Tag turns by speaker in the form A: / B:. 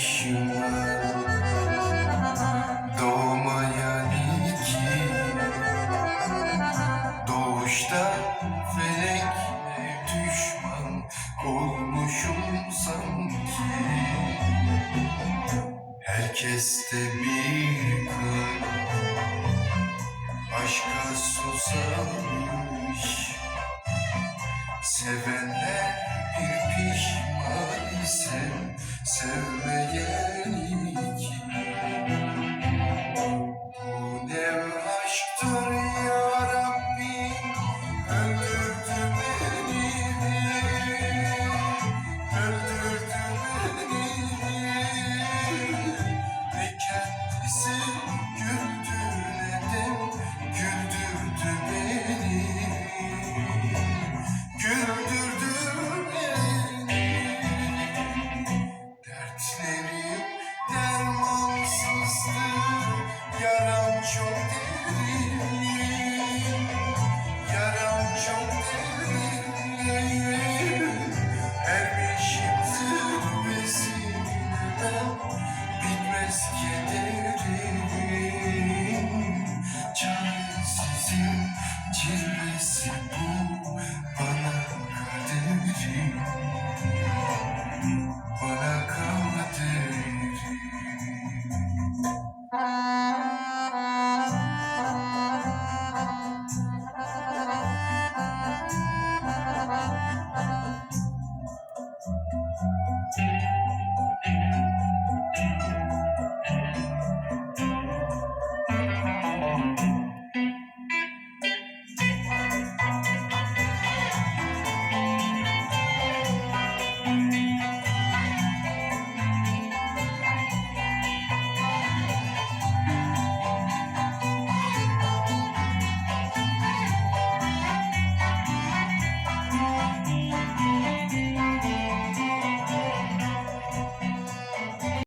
A: yaşıma Doğmayan ilki Doğuşta felek düşman Olmuşum sanki. Herkeste bir kar Aşka susamış Sevenler bir pişman ise sevmeyelim